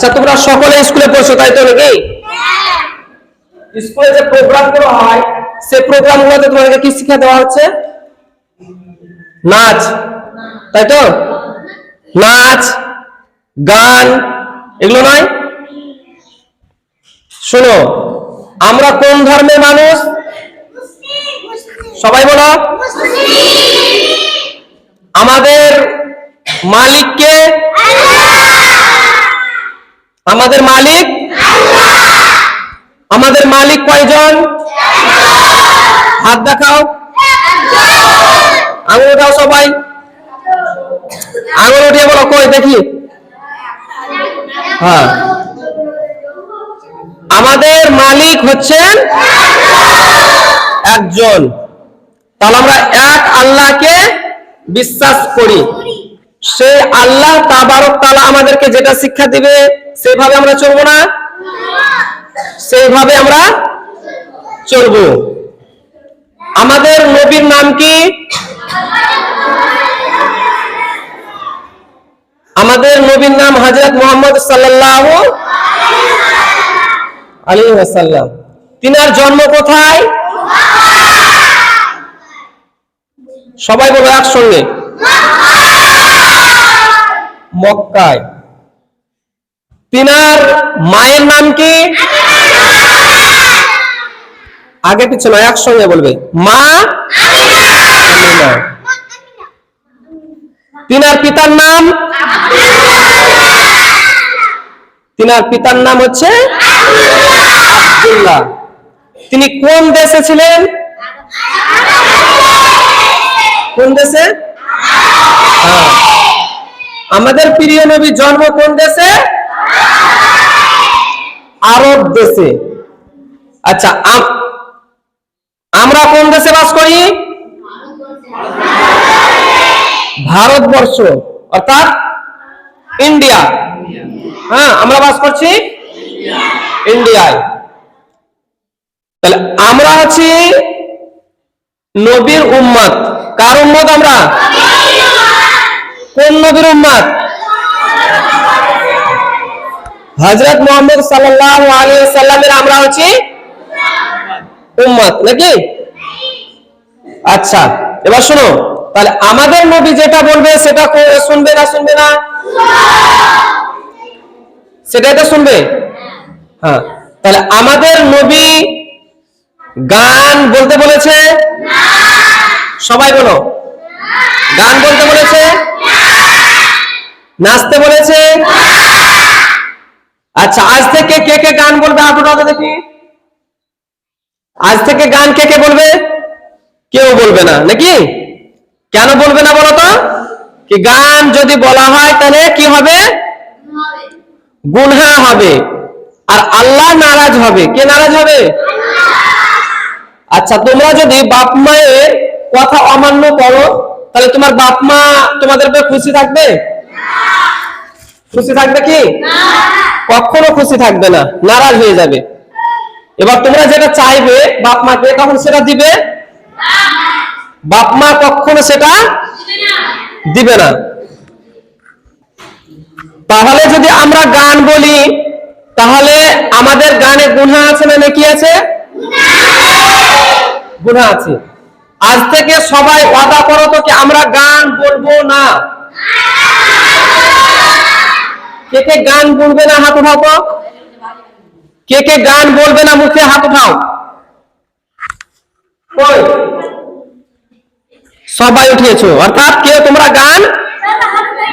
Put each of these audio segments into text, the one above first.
আচ্ছা তোমরা সকলে স্কুলে পড়ছো তাই তো নাকি? স্কুলে যে প্রোগ্রামগুলো হয় সেই প্রোগ্রাম গুলোতে তোমাদেরকে কি শিক্ষা দেওয়া হচ্ছে? নাচ তাই তো? নাচ গান এগুলো নয়? শোনো আমরা কোন ধর্মের মানুষ? সবাই বলো। আমাদের মালিককে আমাদের মালিক? আমাদের মালিক কয়জন? হাত দেখাও। আঙুল উঠাও সবাই। আঙুল উঠিয়ে বলো কই দেখি? হ্যাঁ। আমাদের মালিক হচ্ছেন একজন। তাহলে আমরা এক আল্লাহকে বিশ্বাস করি। সেই আল্লাহ তাবারক তাআলা আমাদেরকে যেটা শিক্ষা দিবে, সেভাবে আমরা চলবো না? সেইভাবে আমরা চলবো। আমাদের নবীর নাম কি? আমাদের নবীর নাম হযরত মুহাম্মদ সাল্লাল্লাহু আলাইহি ওয়াসাল্লাম। তিনার জন্ম কোথায়? সবাই বলো একসঙ্গে। মক্কায়। তিনার মায়ের নাম কি? আগে পিছনে একসঙ্গে বলবে। মা? তিনার পিতার নাম? তিনার পিতার নাম হচ্ছে আব্দুল্লাহ। তিনি কোন দেশে ছিলেন? কোন দেশে? হ্যাঁ। আমাদের প্রিয় নবী জন্ম কোন দেশে? আরব দেশে। আচ্ছা আম- আমরা কোন দেশে বাস করি? ভারতবর্ষ, অর্থাৎ ইন্ডিয়া। হ্যাঁ আমরা বাস করছি? ইন্ডিয়ায়। তাহলে আমরা আছি নবীর উম্মত। কার উম্মত আমরা? কোন নবীর উম্মত? হযরত মুহাম্মদ সাল্লাল্লাহু আলাইহি সাল্লামের আমরা হচ্ছি উম্মত, নাকি? আচ্ছা এবার শোনো, তাহলে আমাদের নবী যেটা বলবে সেটা শুনবে না শুনবে না? সেটাই তো শুনবে? হ্যাঁ তাহলে আমাদের নবী গান বলতে বলেছে? সবাই বলো, গান বলতে বলেছে? নাচতে বলেছে? আচ্ছা আজ থেকে কে কে গান বলবে উঠাতে দেখি? আজ থেকে গান কে কে বলবে? কেউ বলবে না, নাকি? কেন বলবে না বলো তো? কি গান যদি বলা হয় তাহলে কি হবে? গুনহা হবে। আর আল্লাহ নারাজ হবে। কে নারাজ হবে? আচ্ছা তোমরা যদি বাপ মায়ের কথা অমান্য করো, তাহলে তোমার বাপ মা তোমাদের খুশি থাকবে? খুশি থাকবে কি? কখনো খুশি থাকবে না, নারাজ হয়ে যাবে। এবার তোমরা যেটা চাইবে, বাপ মাকে তখন সেটা দিবে? বাপ মা কখনো সেটা দিবে না। তাহলে যদি আমরা গান বলি, তাহলে আমাদের গানে গুণা আছে না নাকি আছে? গুণা আছে। আজ থেকে সবাই ওয়াদা করো তো কি আমরা গান বলব না। কে কে গান বলবে না হাত উঠাও তো? কে কে গান বলবে না মুখে হাত উঠাও? সবাই উঠিয়েছো, অর্থাৎ কেউ তোমরা গান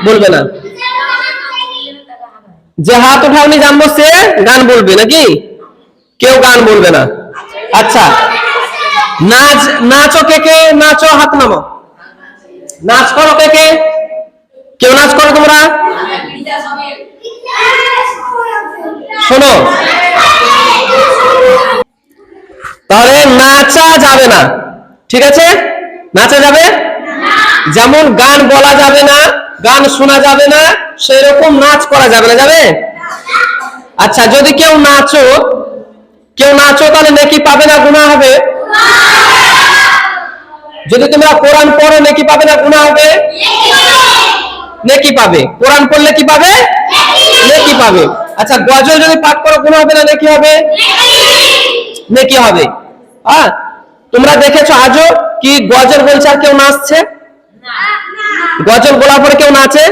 বলবে না। যে হাত উঠাওনি জানব সে গান বলবে নাকি? কেউ গান বলবে না। আচ্ছা। নাচ, নাচো কে কে, নাচো হাত নামো নাচ করো কে কে কেউ নাচ করো তোমরা শোনো তাহলে নাচা যাবে না। ঠিক আছে? নাচা যাবে? যেমন গান বলা যাবে না, গান শোনা যাবে না, সেরকম নাচ করা যাবে না। যাবে? আচ্ছা যদি কেউ নাচো কেউ নাচো, তাহলে নেকি পাবে না গুণা হবে? যদি তোমরা কোরআন পড়ো, নেকি পাবে না গুণা হবে? নেকি পাবে। কোরআন পড়লে কি পাবে? নেকি পাবে। আচ্ছা গজল যদি পাঠ করো গুণ হবে না? নাকি হবে? নাকি হবে। হ্যাঁ তোমরা দেখেছ আজও কি গজল বলছে আর কেউ নাচছে? গজল বলার পরে কেউ নাচে?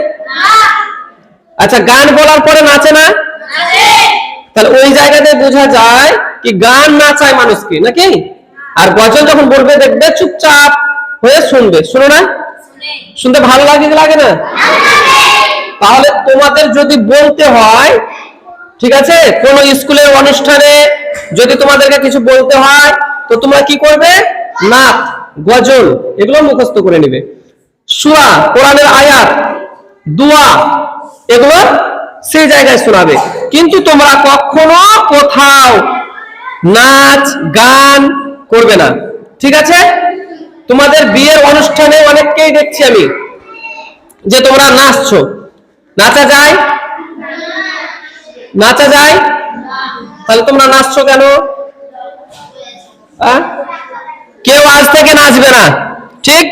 আচ্ছা গান বলার পরে নাচে না? তাহলে ওই জায়গাতে বোঝা যায় কি গান নাচায় মানুষকে, নাকি? আর গজল যখন বলবে, দেখবে চুপচাপ হয়ে শুনবে। শুনো না? শুনতে ভালো লাগে লাগে না? তাহলে তোমাদের যদি বলতে হয় ঠিক আছে? কোন স্কুলের অনুষ্ঠানে যদি তোমাদেরকে কিছু বলতে হয়, তো তোমরা কি করবে? নাচ গজল, এগুলো মুখস্থ করে নিবে। সুরা, কোরআনের আয়াত, দুয়া, এগুলো সেই জায়গায় শোনাবে। কিন্তু তোমরা কখনো কোথাও নাচ, গান করবে না। ঠিক আছে? তোমাদের বিয়ের অনুষ্ঠানে অনেককেই দেখছি আমি, যে তোমরা নাচছো। নাচা যায় নাচা যায়? তাহলে তোমরা নাচছো কেন? আহ? কেউ আজ থেকে নাচবে না। ঠিক?